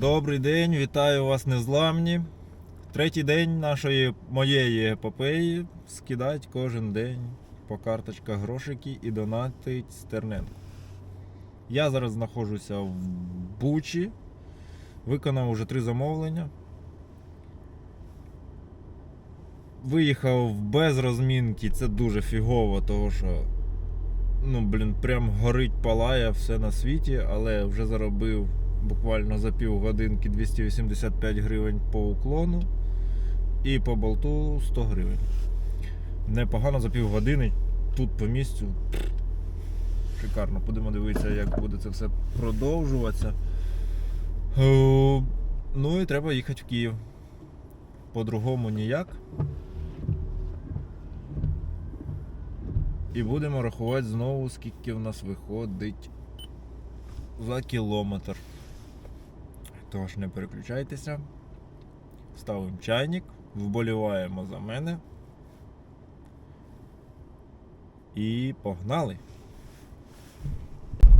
Добрий день, вітаю вас незламні. Третій день нашої моєї епопеї скидать кожен день по карточках грошики і донатить Стерненко. Я зараз знаходжуся в Бучі. Виконав уже три замовлення. Виїхав без розмінки, це дуже фігово, тому що ну, блін, прям горить, палає все на світі, але вже заробив буквально за півгодинки 285 гривень по уклону і по болту 100 гривень. Непогано за півгодини тут по місцю. Шикарно. Будемо дивитися, як буде це все продовжуватися. Е, Ну і треба їхати в Київ. По-другому ніяк. І будемо рахувати знову, скільки в нас виходить за кілометр. Тож не переключайтеся. Ставимо чайник, вболіваємо за мене. І погнали.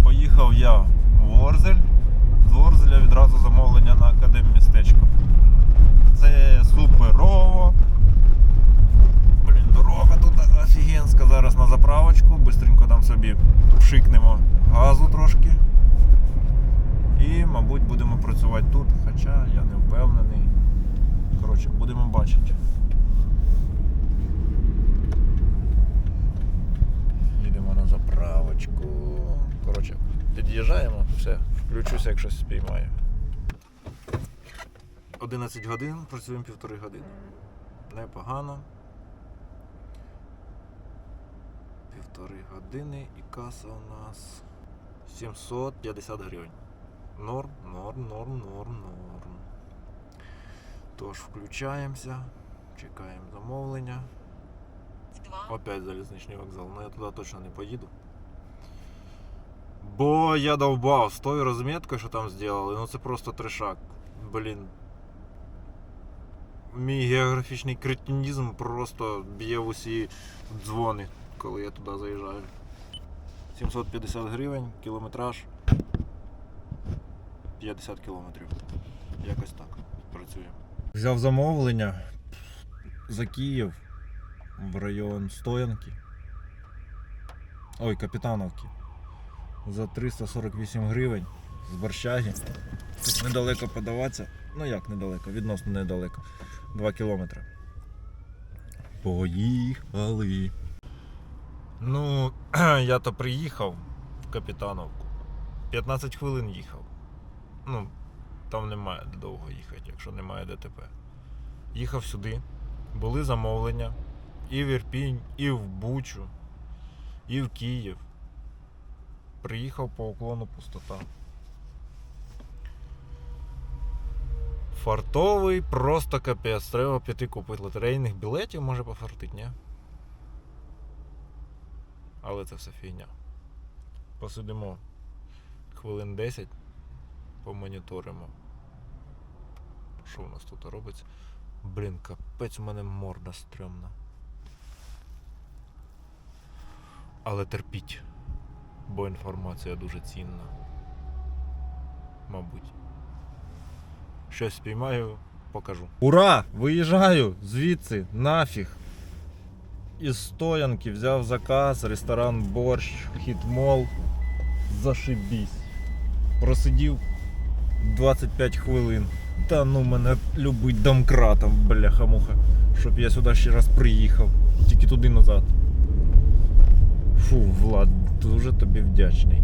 Поїхав я в Орзель. З Орзеля відразу замовлення на академмістечко. Це суперово. Блін, дорога тут офігенська зараз на заправочку. Бистренько там собі пшикнемо газу трошки. І, мабуть, будемо працювати тут, хоча я не впевнений. Коротше, будемо бачити. Їдемо на заправочку. Коротше, під'їжджаємо, все, включуся, як щось спіймаю. 11 годин, працюємо півтори години. Непогано. Півтори години і каса у нас 750 гривень. Норм, норм, норм, норм, норм. Тож включаємося, чекаємо замовлення. Опять залізничний вокзал, але я туди точно не поїду. Бо я довбав з тою розміткою, що там зробили, ну це просто трешак. Блін. Мій географічний кретинізм просто б'є в усі дзвони, коли я туди заїжджаю. 750 гривень, кілометраж 50 кілометрів. Якось так працює. Взяв замовлення за Київ в район Стоянки. Ой, Капітановки. За 348 гривень з Борщаги. Тут недалеко подаватися. Ну як недалеко, відносно недалеко. 2 кілометри. Поїхали. Ну, я то приїхав в Капітановку. 15 хвилин їхав. Ну, там немає де довго їхати, якщо немає ДТП. Їхав сюди, були замовлення і в Ірпінь, і в Бучу, і в Київ. Приїхав по уклону пустота. Фартовий, просто капець. Треба піти купити лотерейних білетів, може пофартить, ні? Але це все фігня. Посидимо хвилин 10, помоніторимо. Що у нас тут робиться? Блін, капець у мене морда стрьомна. Але терпіть, бо інформація дуже цінна. Мабуть. Щось спіймаю, покажу. Ура! Виїжджаю звідси, нафіг. Із стоянки взяв заказ, ресторан борщ, хітмол. Зашибісь. Просидів 25 хвилин. Та ну мене любить домкратом, бляха-муха. Щоб я сюди ще раз приїхав. Тільки туди назад. Фу, Влад, дуже тобі вдячний.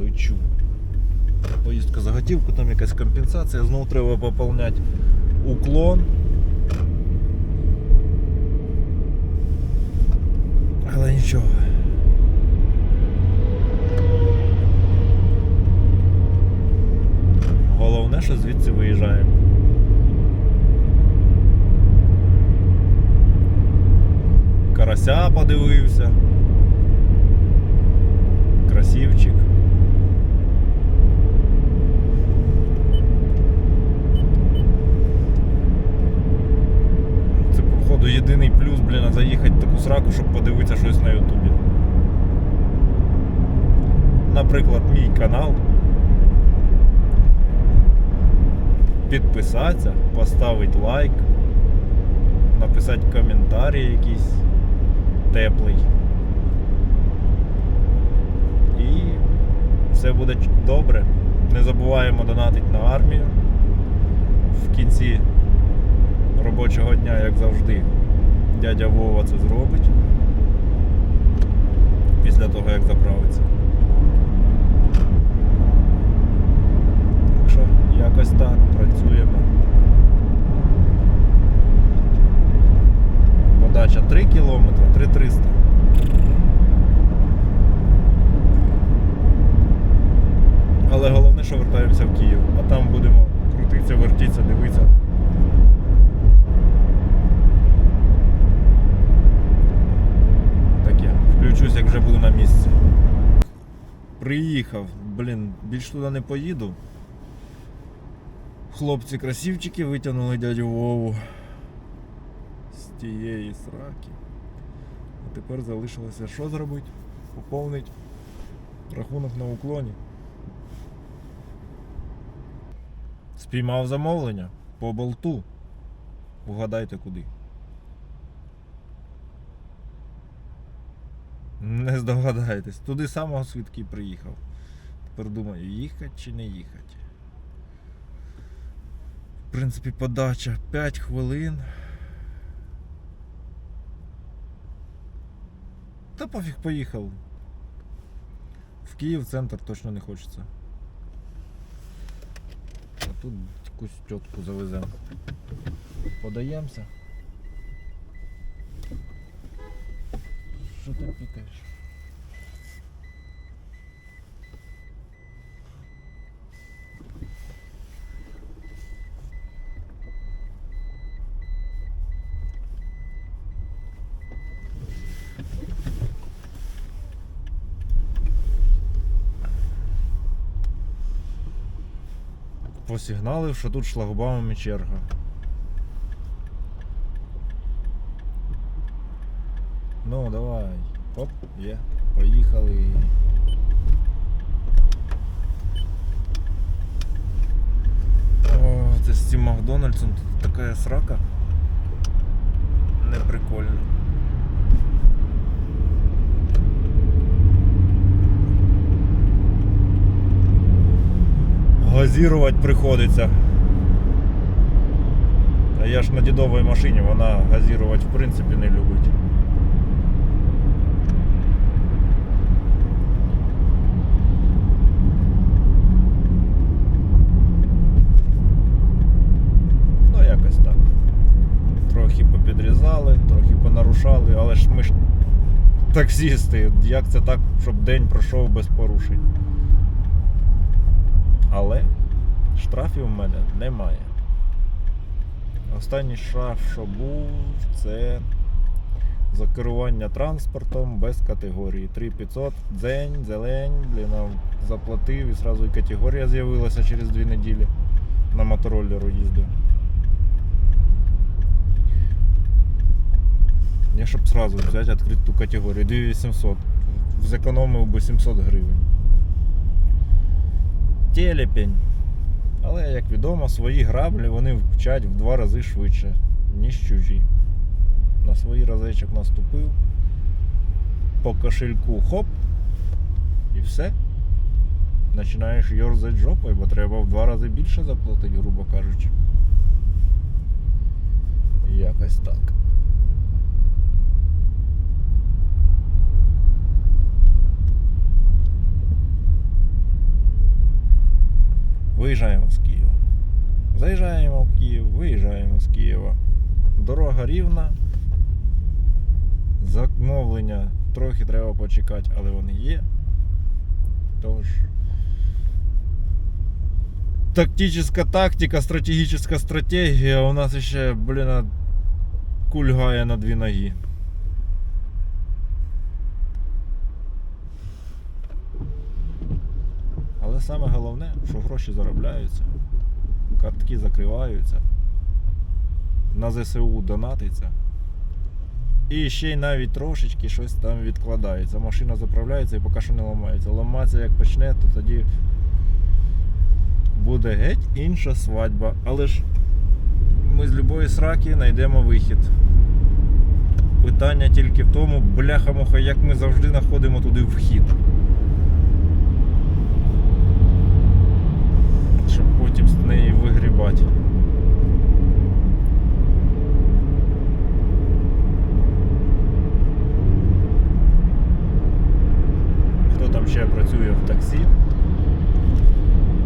Лечу. Поїздка за готівку, там якась компенсація, знову треба поповняти уклон. Але нічого. Головне, що звідси виїжджаємо. Карася подивився. Красивчик. Блін, заїхати в таку сраку, щоб подивитися щось на Ютубі. наприклад, мій канал. Підписатися, поставити лайк, написати коментарі якийсь теплий. І все буде добре. Не забуваємо донатити на армію. В кінці робочого дня, як завжди, дядя Вова це зробить. Після того, як заправиться. Так що якось так працюємо. Подача 3 кілометри, 3300. Але головне, що вертаємося в Київ, а там будемо крутитися, вертітися, дивитися. Таке, включусь, як вже буду на місці. Приїхав, блін, більш туди не поїду. Хлопці красивчики витягнули дядю Вову з тієї сраки. А тепер залишилося що зробити? Поповнить рахунок на уклоні. Спіймав замовлення по болту. Угадайте куди. Не здогадаєтесь. Туди самого свідки приїхав. Тепер думаю, їхати чи не їхати. В принципі, подача 5 хвилин. Та пофіг поїхав. В Київ центр точно не хочеться. А тут якусь тітку завеземо. Подаємося. Що ти пікаєш? Посигналив, що тут шлагбаумом і черга. Ну, давай. Є. Поїхали. О, це з цим Макдональдсом тут така срака. Не прикольно. Газірувати приходиться. А я ж на дідовій машині, вона газірувати в принципі не любить. Ну, якось так. Трохи попідрізали, трохи понарушали, але ж ми ж таксісти. Як це так, щоб день пройшов без порушень? Але штрафів у мене немає. Останній штраф, що був, це за керування транспортом без категорії. 3500, дзень, зелень, блін, заплатив і одразу і категорія з'явилася через дві неділі. На мотороллеру їздив. Я щоб сразу взяти відкрити ту категорію. 2800. Зекономив би 700 гривень. Телепень. Але, як відомо, свої граблі вони вчать в два рази швидше, ніж чужі. На свій разечок наступив, по кошельку хоп, і все. Починаєш йорзати жопою, бо треба в два рази більше заплатити, грубо кажучи. Якось так. Виїжджаємо з Києва. Заїжджаємо в Київ, виїжджаємо з Києва. Дорога рівна. Замовлення трохи треба почекати, але вони є. Тож. Тактична тактика, стратегічна стратегія у нас ще, блін, кульгає на дві ноги. Але саме головне, що гроші заробляються, картки закриваються, на ЗСУ донатиться. І ще й навіть трошечки щось там відкладається. Машина заправляється і поки що не ламається. Ламатися як почне, то тоді буде геть інша свадьба. Але ж ми з любої сраки знайдемо вихід. Питання тільки в тому, бляха-муха, як ми завжди знаходимо туди вхід. Щоб потім з неї вигрібати. Хто там ще працює в таксі?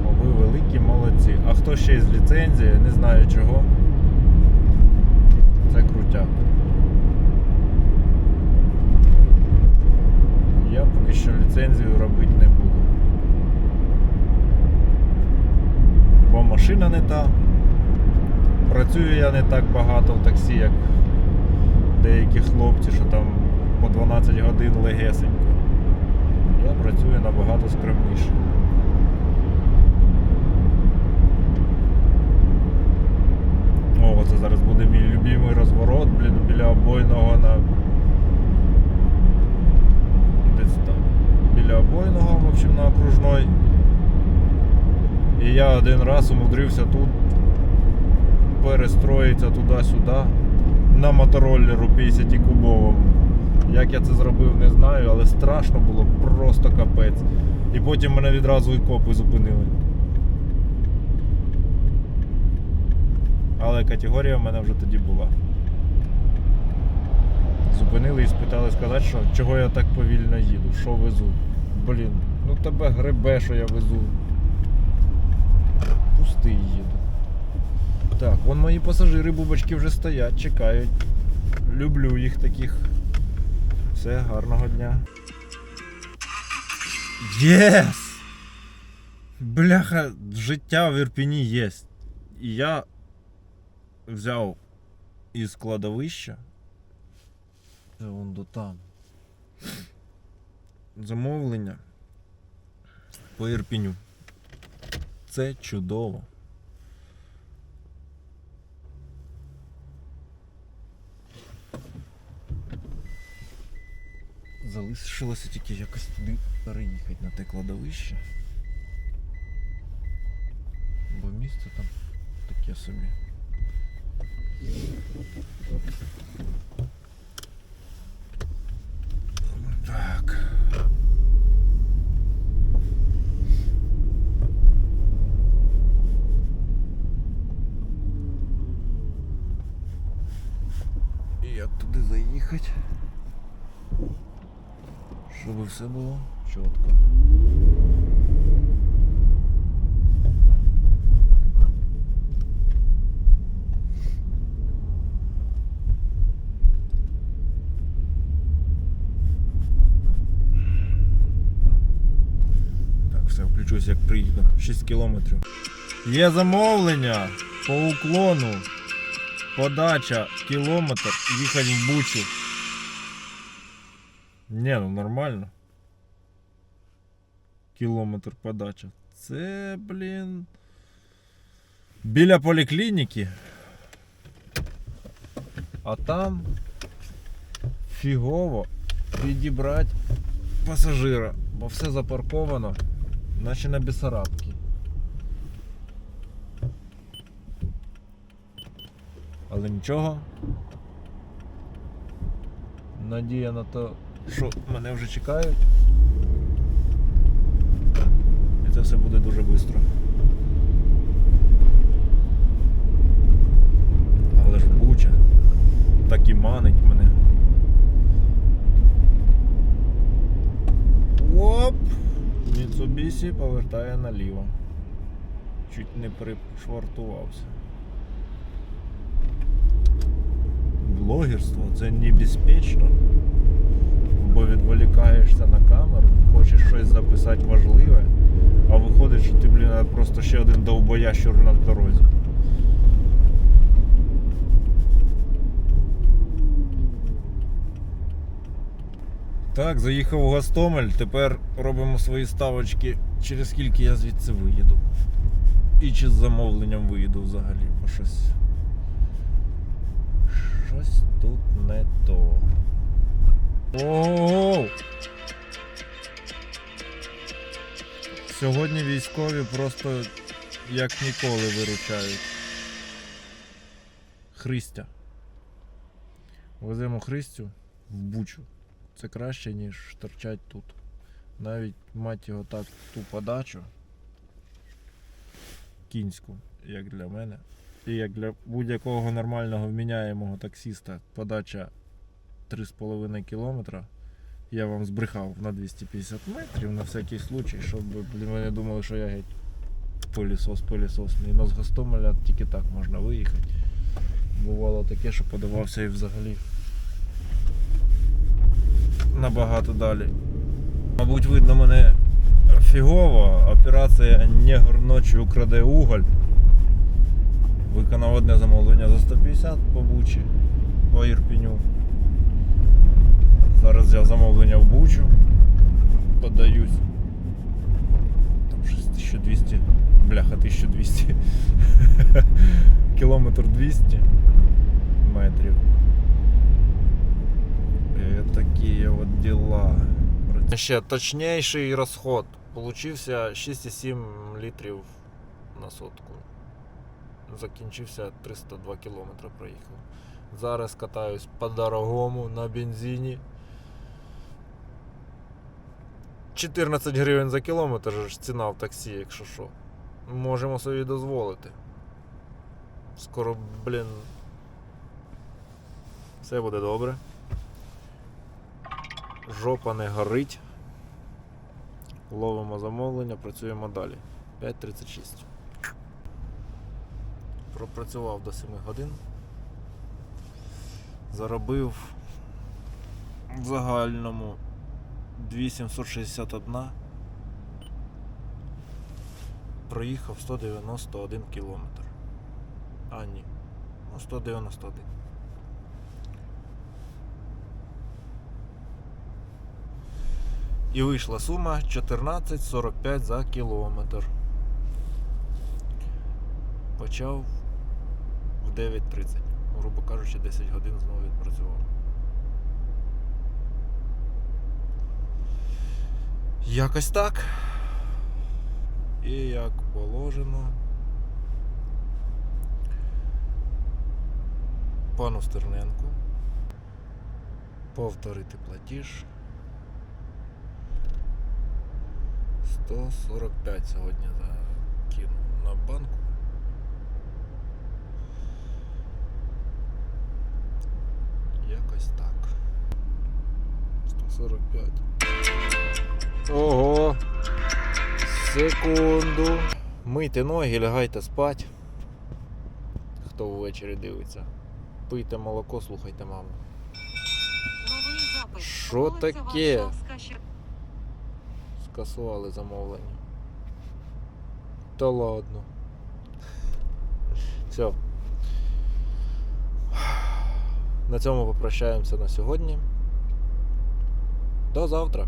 О, ви великі молодці. А хто ще із ліцензії, не знаю чого. Це крутяк. Я поки що ліцензію робити не буду. Бо машина не та. Працюю я не так багато в таксі, як деякі хлопці, що там по 12 годин легесенько. Я працюю набагато скромніше. О, це зараз буде мій любимий розворот, блін, біля обойного на. Десь там. Біля обойного, в общем, на окружной. І я один раз умудрився тут перестроїтися туди-сюди на мотороллеру 50 кубовому. Як я це зробив, не знаю, але страшно було просто капець. І потім мене відразу і копи зупинили. Але категорія в мене вже тоді була. Зупинили і спитали сказати, що чого я так повільно їду, що везу. Блін, ну тебе гребе, що я везу. Пустий їду. Так, вон мої пасажири бубочки вже стоять, чекають. Люблю їх таких. Все, гарного дня. Єс! Бляха, життя в Ірпіні є. І я взяв із кладовища. Це вон до там. Замовлення по Ірпіню. Це чудово. Залишилося тільки якось туди переїхати на те кладовище. Бо місце там таке собі. Так. І як туди заїхати? Щоб все було чітко. Так, все, включусь, як приїду. 6 кілометрів. Є замовлення по уклону. Подача кілометр, їхати в Бучу. Не, ну нормально. Кілометр подача. Це, блін. Біля поліклініки. А там фігово підібрати пасажира, бо все запарковано, наче на Бесарабці. Але нічого. Надія на те, що мене вже чекають. Все буде дуже швидко. Але ж буча. Так і манить мене. Оп! Mitsubishi повертає наліво. Чуть не пришвартувався. Блогерство це небезпечно, бо відволікаєшся на камеру, хочеш щось записати важливе, а виходить, що ти, блін, просто ще один довбоящур на дорозі. Так, заїхав у Гостомель, тепер робимо свої ставочки, через скільки я звідси виїду. І чи з замовленням виїду взагалі, бо щось Щось тут не то. Оу! Сьогодні військові просто як ніколи виручають. Христя. Веземо Христю в Бучу. Це краще, ніж торчать тут. Навіть мать його так ту подачу. Кінську, як для мене. І як для будь-якого нормального вміняємого таксіста подача 3,5 кілометра. Я вам збрехав на 250 метрів на всякий случай, щоб блін, ви не думали, що я геть пилісос пилісосний. Но з Гостомеля тільки так можна виїхати. Бувало таке, що подавався і взагалі набагато далі. Мабуть, видно мене фігово. Операція Негр ночі украде уголь. Виконав одне замовлення за 150 по Бучі, по Ірпіню. Зараз взяв замовлення в Бучу. Подаюсь. Там щось 1200. Бляха, 1200. Кілометр 200 метрів. І такі от діла. Ще точніший розход. Получився 6,7 літрів на сотку. Закінчився 302 кілометри проїхав. Зараз катаюсь по дорогому на бензині. 14 гривень за кілометр ж ціна в таксі, якщо що. Можемо собі дозволити. Скоро, блін. Все буде добре. Жопа не горить. Ловимо замовлення, працюємо далі. 5.36. Пропрацював до 7 годин. Заробив в загальному 2761. Проїхав 191 кілометр. А, ні. Ну, 191. І вийшла сума 14,45 за кілометр. Почав в 9.30. Грубо кажучи, 10 годин знову відпрацював. Якось так. І як положено. Пану Стерненку. Повторити платіж. 145 сьогодні закинув на банку. Якось так. 145. Ого. Секунду. Мийте ноги, лягайте спать. Хто ввечері дивиться. Пийте молоко, слухайте маму. Що таке? Скасували замовлення. Та ладно. Все. На цьому попрощаємося на сьогодні. До завтра.